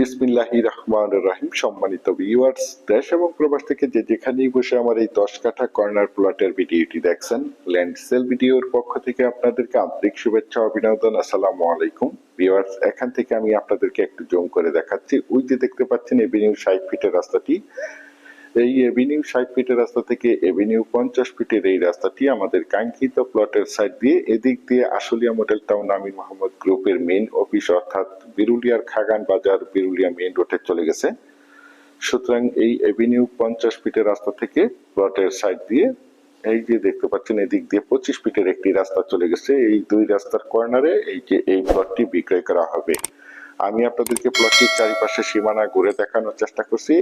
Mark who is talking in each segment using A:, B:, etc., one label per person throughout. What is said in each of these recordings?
A: বিসমিল্লাহি রহমান রহিম। সম্মানিত ভিউয়ার্স দেশ এবং প্রবাস থেকে যে যেখানেই বসে আমার এই দশ কাঠা কর্নার প্লটের ভিডিওটি দেখছেন, ল্যান্ড সেল ভিডিওর পক্ষ থেকে আপনাদেরকে আন্তরিক শুভেচ্ছা, অভিনন্দন, আসসালামু আলাইকুম। ভিউয়ার্স এখান থেকে আমি আপনাদেরকে একটু জুম করে দেখাচ্ছি। ওই যে দেখতে পাচ্ছেন এভিনিউ ষাট ফিটের রাস্তাটি। এই এভিনিউ ষাট ফিটের রাস্তা থেকে এভিনিউ পঞ্চাশ ফিটের এই রাস্তাটি আমাদের কাঙ্ক্ষিত প্লটের সাইড দিয়ে এদিক দিয়ে আশুলিয়া মডেল টাউন আমির মোহাম্মদ গ্রুপের মেইন অফিস অর্থাৎ বিরুলিয়ার খাগান বাজার, বিরুলিয়া মেইন রোডে চলে গেছে। সুতরাং এই এভিনিউ পঞ্চাশ ফিটের রাস্তা থেকে প্লটের সাইড দিয়ে এই যে দেখতে পাচ্ছেন, এদিক দিয়ে পঁচিশ ফিটের একটি রাস্তা চলে গেছে। এই দুই রাস্তার কর্নারে এই যে এই প্লটটি বিক্রয় করা হবে। আমি আপনাদেরকে প্লটটির চারিপাশে সীমানা ঘুরে দেখানোর চেষ্টা করছি।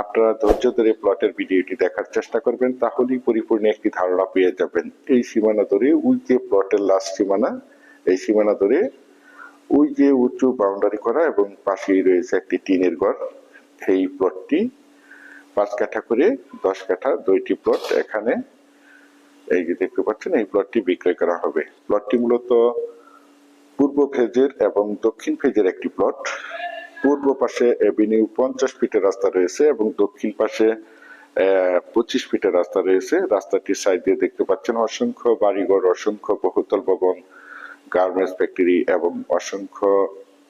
A: আপনারা ধৈর্য ধরে প্লটের ভিডিওটি দেখার চেষ্টা করবেন, তাহলেই পরিপূর্ণ একটি ধারণা পেয়ে যাবেন। এই সীমানা ধরে ওই যে প্লটের লাস্ট সীমানা, এই সীমানা ধরে ওই যে উঁচু বাউন্ডারি করা এবং পাশেই রয়েছে একটি টিনের ঘর এই প্লটটি পাঁচ কাঠা করে দশ কাঠা দুইটি প্লট এখানে। এই যে দেখতে পাচ্ছেন, এই প্লটটি বিক্রয় করা হবে। প্লটটি মূলত পূর্ব ফেজের এবং দক্ষিণ ফেজের একটি প্লট পূর্ব পাশে এভিনিউ পঞ্চাশ ফিটের রাস্তা রয়েছে এবং দক্ষিণ পাশে পঁচিশ ফিটের রাস্তা রয়েছে। রাস্তাটির সাইড দিয়ে দেখতে পাচ্ছেন অসংখ্য বাড়িঘর, অসংখ্য বহুতল ভবন, গার্মেন্টস ফ্যাক্টরি এবং অসংখ্য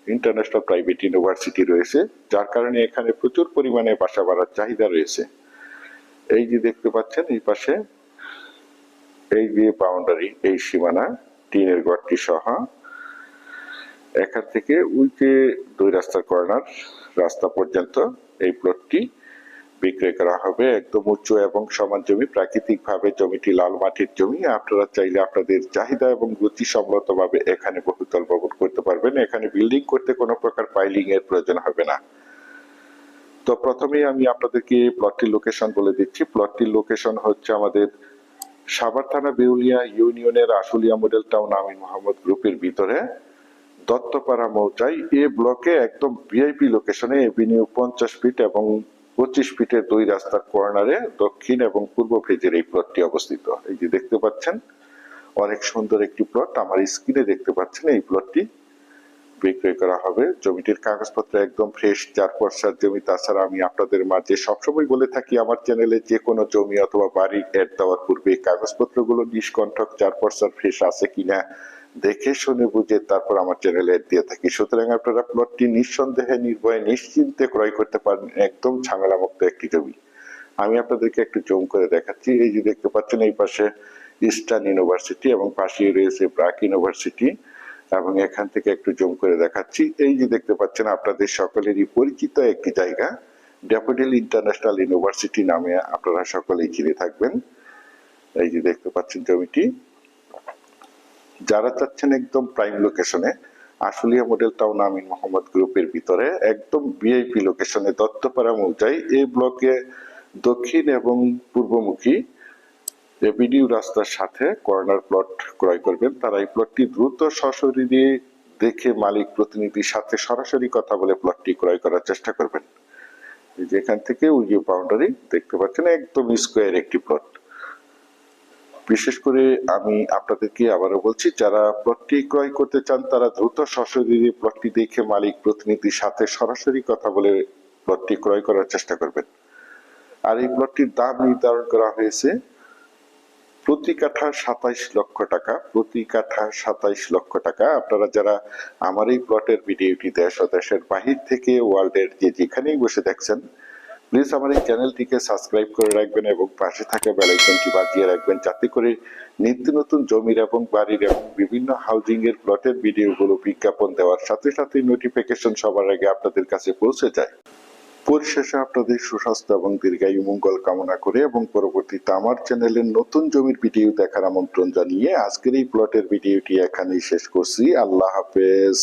A: ইন্টারন্যাশনাল প্রাইভেট ইউনিভার্সিটি রয়েছে, যার কারণে এখানে প্রচুর পরিমাণে বাসা বাড়ার চাহিদা রয়েছে। এই যে দেখতে পাচ্ছেন, এই পাশে, এই যে বাউন্ডারি এই সীমানা, টিনের ঘরটি সহ এখান থেকে যে দুই রাস্তার কর্নার রাস্তা পর্যন্ত এই প্লটটি বিক্রয় করা হবে। একদম উঁচু এবং সমান জমি। প্রাকৃতিক ভাবে জমিটি লাল মাটির জমি। আপনারা চাইলে আপনাদের চাহিদা এবং রুচি সম্মত ভাবে এখানে বহুতল ভবন করতে পারবেন। এখানে বিল্ডিং করতে কোনো প্রকার পাইলিং এর প্রয়োজন হবে না। তো প্রথমেই আমি আপনাদেরকে প্লটটির লোকেশন বলে দিচ্ছি। প্লটটির লোকেশন হচ্ছে আমাদের সাভার থানা বেউলিয়া ইউনিয়নের আশুলিয়া মডেল টাউন আমিন মোহাম্মদ গ্রুপের ভিতরে। দত্তপাড়া মৌচাই এ ব্লকে একদম ভিআইপি লোকেশনে এভিনিউ পঞ্চাশ ফিট এবং পঁচিশ ফিটের দুই রাস্তার কর্নারে দক্ষিণ এবং পূর্ব ফেজের এই প্লটটি অবস্থিত। এই যে দেখতে পাচ্ছেন, অনেক সুন্দর একটি প্লট আমার স্ক্রিনে দেখতে পাচ্ছেন, এই প্লটটি বিক্রয় করা হবে। জমিটির কাগজপত্র একদম ফ্রেশ চার পর্সার জমি। তাছাড়া আমি আপনাদের মাঝে সবসময় বলে থাকি, আমার চ্যানেলে যে কোনো জমি অথবা বাড়ির এড দেওয়ার পূর্বে কাগজপত্রগুলো নিষ্কণ্ঠক চার পর্সার ফ্রেশ আছে কিনা দেখে শুনে বুঝে তারপর আমার চ্যানেলে দিয়ে থাকি। সুতরাং আপনারা প্লটটি নিঃসন্দেহে, নির্ভয়ে, নিশ্চিন্তে ক্রয় করতে পারেন, একদম ঝামেলা মুক্ত একটি জমি। আমি আপনাদেরকে একটু জুম করে দেখাচ্ছি। এই যে দেখতে পাচ্ছেন, এই পাশে ইস্টার্ন ইউনিভার্সিটি এবং পাশেই রয়েছে ব্রাক ইউনিভার্সিটি এবং এখান থেকে একটু জুম করে দেখাচ্ছি। এই যে দেখতে পাচ্ছেন, আপনাদের সকলেরই পরিচিত একটি জায়গা ড্যাফোডিল ইন্টারন্যাশনাল ইউনিভার্সিটি নামে আপনারা সকলেই চিনে থাকবেন। এই যে দেখতে পাচ্ছেন জমিটি। যারা চাচ্ছেন একদম প্রাইম লোকেশনে আশুলিয়া মডেল টাউন আমিন মোহাম্মদ গ্রুপের ভিতরে, একদম ভিআইপি লোকেশনে দত্তপাড়া মৌজাই এই ব্লকে দক্ষিণ এবং পূর্বমুখী এভিনিউ রাস্তার সাথে কর্নার প্লট ক্রয় করবেন। তারা এই প্লটটি দ্রুত সশরীরে দেখে মালিক প্রতিনিধির সাথে সরাসরি কথা বলে প্লটটি ক্রয় করার চেষ্টা করবেন। এই যে এখান থেকে যে বাউন্ডারি দেখতে পাচ্ছেন, একদম স্কোয়ার একটি প্লট বিশেষ করে আমি আপনাদেরকে আবারও বলছি, যারা প্লটটি ক্রয় করতে চান, তারা দ্রুত সশরীরে প্লটটি দেখে মালিক প্রতিনিধির সাথে সরাসরি কথা বলে প্লটটি ক্রয় করার চেষ্টা করবেন। আর এই প্লটটির দাম নির্ধারণ করা হয়েছে প্রতি কাঠা সাতাইশ লক্ষ টাকা, প্রতি কাঠা সাতাইশ লক্ষ টাকা। আপনারা যারা আমার এই প্লটের ভিডিওটি দেশ ও দেশের বাহির থেকে, ওয়ার্ল্ডের যে যেখানেই বসে দেখছেন প্লিজ আমার এই চ্যানেলটিকে সাবস্ক্রাইব করে রাখবেন এবং পাশে থাকা বেলাইকনটি বাজিয়ে রাখবেন যাতে করে নিত্য নতুন জমির এবং বাড়ির এবং বিভিন্ন হাউজিং এর প্লটের ভিডিওগুলো বিজ্ঞাপন দেওয়ার সাথে সাথে নোটিফিকেশন সবার আগে আপনাদের কাছে পৌঁছে যায়। পরিশেষে আপনাদের সুস্বাস্থ্য এবং দীর্ঘায়ু মঙ্গল কামনা করে এবং পরবর্তীতে আমার চ্যানেলের নতুন জমির ভিডিও দেখার আমন্ত্রণ জানিয়ে আজকের এই প্লটের ভিডিওটি এখানেই শেষ করছি। আল্লাহ হাফেজ।